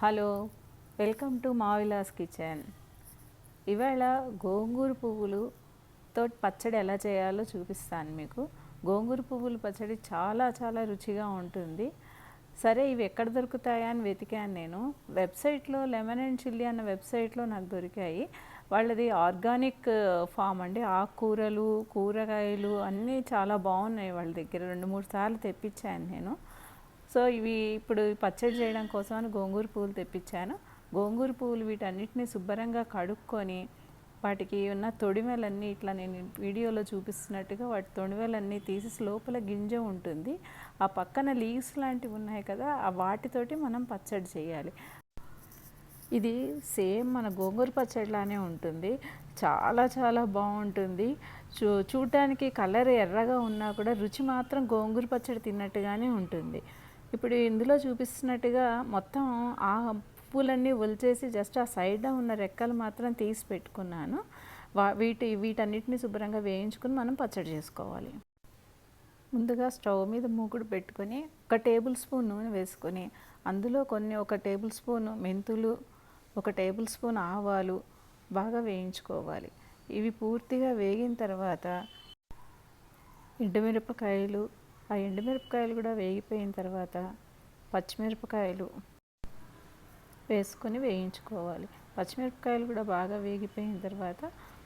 Hello welcome to Mavilas kitchen. ఇవాళ గోంగూర పువ్వులుతో పచ్చడి ఎలా చేయాలో చూపిస్తాను మీకు. గోంగూర పువ్వులు పచ్చడి చాలా చాలా రుచిగా ఉంటుంది. సరే ఇవి ఎక్కడ దొరుకుతాయా అని వెతికాను నేను. వెబ్సైట్లో లెమన్ అండ్ చిల్లీ అన్న వెబ్సైట్లో నాకు దొరికాయి. వాళ్ళది ఆర్గానిక్ ఫామ్ అండి. ఆకుకూరలు కూరగాయలు అన్నీ చాలా బాగున్నాయి వాళ్ళ దగ్గర. రెండు మూడు సార్లు తెప్పించాను నేను. సో ఇవి ఇప్పుడు పచ్చడి చేయడం కోసం అని గోంగూర పువ్వులు తెప్పించాను. గోంగూర పువ్వులు వీటన్నిటిని శుభ్రంగా కడుక్కొని వాటికి ఉన్న తొడిమెలన్నీ ఇట్లా నేను వీడియోలో చూపిస్తున్నట్టుగా వాటి తొడిమెలన్నీ తీసి లోపల గింజ ఉంటుంది. ఆ పక్కన లీవ్స్ లాంటివి ఉన్నాయి కదా ఆ వాటితోటి మనం పచ్చడి చేయాలి. ఇది సేమ్ మన గోంగూర పచ్చడిలానే ఉంటుంది. చాలా చాలా బాగుంటుంది. చూ చూడటానికి కలర్ ఎర్రగా ఉన్నా కూడా రుచి మాత్రం గోంగూర పచ్చడి తిన్నట్టుగానే ఉంటుంది. ఇప్పుడు ఇందులో చూపిస్తున్నట్టుగా మొత్తం ఆ పూలన్నీ ఒలిచేసి జస్ట్ ఆ సైడ్ ఉన్న రెక్కలు మాత్రం తీసి పెట్టుకున్నాను. వా వీటి వీటన్నిటిని శుభ్రంగా వేయించుకుని మనం పచ్చడి చేసుకోవాలి. ముందుగా స్టవ్ మీద మూకుడు పెట్టుకొని ఒక టేబుల్ స్పూన్ నూనె వేసుకొని అందులో కొన్ని ఒక టేబుల్ స్పూన్ మెంతులు ఒక టేబుల్ స్పూన్ ఆవాలు బాగా వేయించుకోవాలి. ఇవి పూర్తిగా వేగిన తర్వాత ఎండుమిరపకాయలు ఆ ఎండుమిరపకాయలు కూడా వేగిపోయిన తర్వాత పచ్చిమిరపకాయలు వేసుకొని వేయించుకోవాలి. పచ్చిమిరపకాయలు కూడా బాగా వేగిపోయిన తర్వాత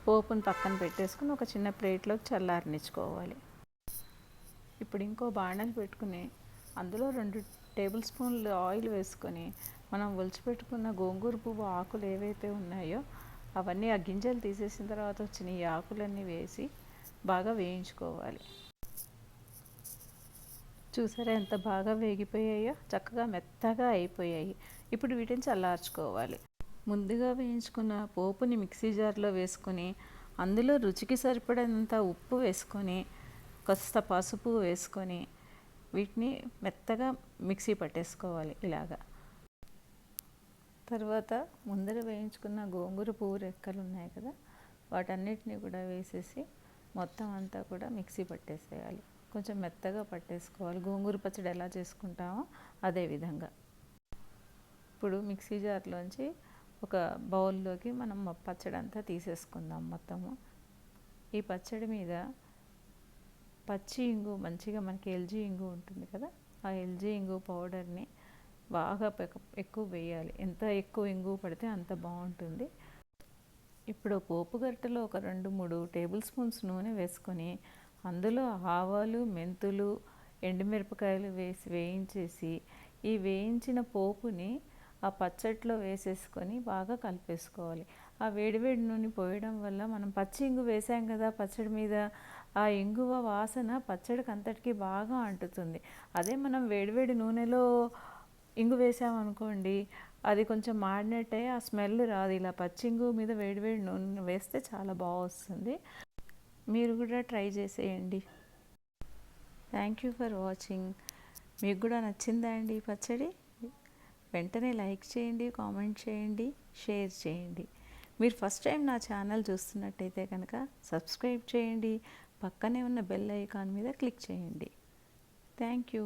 పోపును పక్కన పెట్టేసుకుని ఒక చిన్న ప్లేట్లోకి చల్లారనిచ్చుకోవాలి. ఇప్పుడు ఇంకో బాణలు పెట్టుకుని అందులో రెండు టేబుల్ స్పూన్లు ఆయిల్ వేసుకొని మనం ఒలిచిపెట్టుకున్న గోంగూర పువ్వు ఆకులు ఏవైతే ఉన్నాయో అవన్నీ ఆ గింజలు తీసేసిన తర్వాత వచ్చిన ఈ ఆకులన్నీ వేసి బాగా వేయించుకోవాలి. చూసారా ఎంత బాగా వేగిపోయాయో చక్కగా మెత్తగా అయిపోయాయి. ఇప్పుడు వీటిని చల్లార్చుకోవాలి. ముందుగా వేయించుకున్న పోపుని మిక్సీ జార్లో వేసుకొని అందులో రుచికి సరిపడేంత ఉప్పు వేసుకొని కాస్త పసుపు వేసుకొని వీటిని మెత్తగా మిక్సీ పట్టేసుకోవాలి ఇలాగా. తర్వాత ముందర వేయించుకున్న గోంగూర పువ్వు రెక్కలు ఉన్నాయి కదా వాటన్నిటిని కూడా వేసేసి మొత్తం అంతా కూడా మిక్సీ పట్టేసేయాలి. కొంచెం మెత్తగా పట్టేసుకోవాలి. గోంగూర పచ్చడి ఎలా చేసుకుంటామో అదే విధంగా. ఇప్పుడు మిక్సీ జార్లోంచి ఒక బౌల్లోకి మనం పచ్చడి అంతా తీసేసుకుందాం మొత్తము. ఈ పచ్చడి మీద పచ్చి ఇంగు మంచిగా మనకి ఎల్జీ ఇంగు ఉంటుంది కదా ఆ ఎల్జీ ఇంగు పౌడర్ని బాగా ఎక్కువ వేయాలి. ఎంత ఎక్కువ ఇంగు పడితే అంత బాగుంటుంది. ఇప్పుడు పోపు గరిటెలో ఒక రెండు మూడు టేబుల్ స్పూన్స్ నూనె వేసుకొని అందులో ఆవాలు మెంతులు ఎండుమిరపకాయలు వేసి వేయించేసి ఈ వేయించిన పోపుని ఆ పచ్చట్లో వేసేసుకొని బాగా కలిపేసుకోవాలి. ఆ వేడివేడి నూనె పోయడం వల్ల మనం పచ్చి ఇంగు వేసాం కదా పచ్చడి మీద ఆ ఇంగువ వాసన పచ్చడికి అంతటికీ బాగా అంటుతుంది. అదే మనం వేడివేడి నూనెలో ఇంగు వేసామనుకోండి అది కొంచెం మాడినట్టే ఆ స్మెల్ రాదు. ఇలా పచ్చింగు మీద వేడివేడి నూనె వేస్తే చాలా బాగా వస్తుంది. మీరు కూడా ట్రై చేసేయండి. థ్యాంక్ యూ ఫర్ వాచింగ్ మీకు కూడా నచ్చిందా అండి ఈ పచ్చడి? వెంటనే లైక్ చేయండి కామెంట్ చేయండి షేర్ చేయండి. మీరు ఫస్ట్ టైం నా ఛానల్ చూస్తున్నట్టయితే కనుక సబ్స్క్రైబ్ చేయండి. పక్కనే ఉన్న బెల్ ఐకాన్ మీద క్లిక్ చేయండి. Thank you